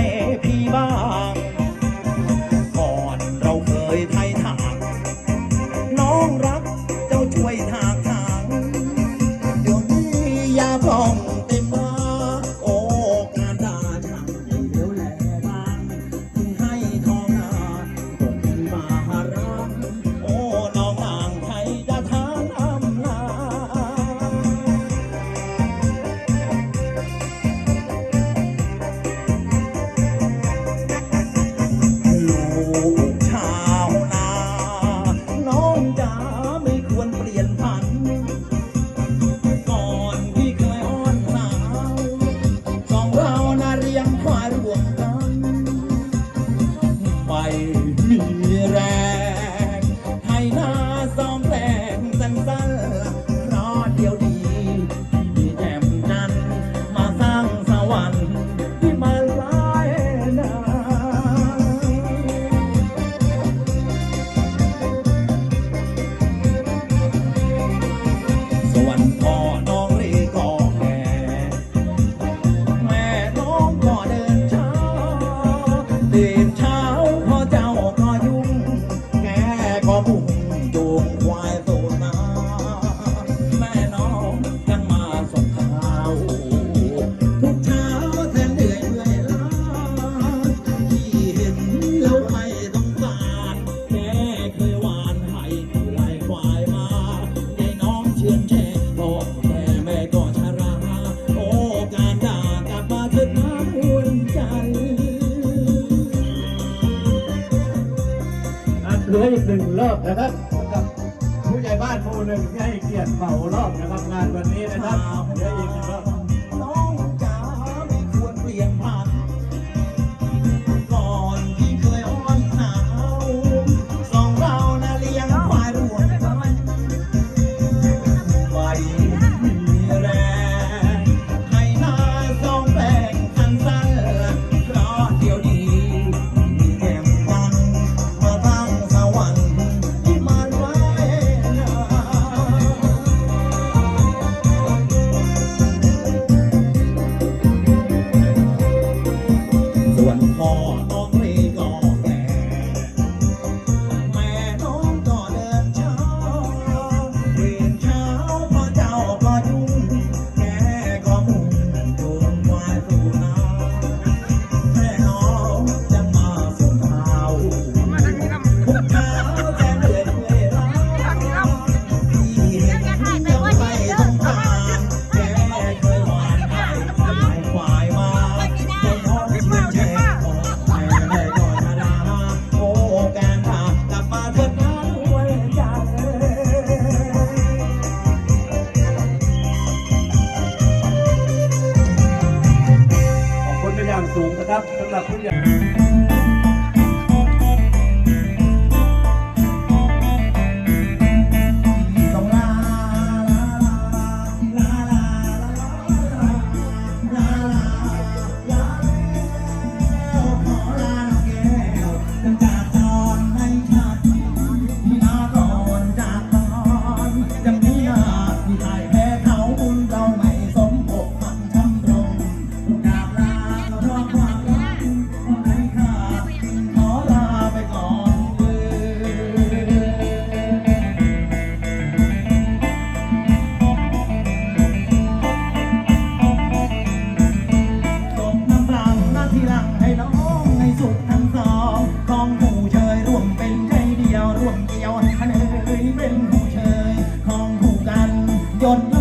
诶琵琶 ไป เหลืออีกหนึ่งรอบนะครับกับผู้ใหญ่บ้านหมู่หนึ่งให้เกียรติเหมารอบนะครับงานวันนี้นะครับเหลืออีกหนึ่งรอบ 真的不远 don't know.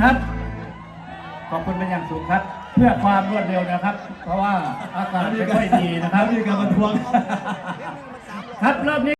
ครับ ขอบคุณเป็นอย่างสูงครับ เพื่อความรวดเร็วนะครับ เพราะว่าอากาศไม่ค่อยดีนะครับ นี่การประท้วง ครับรอบนี้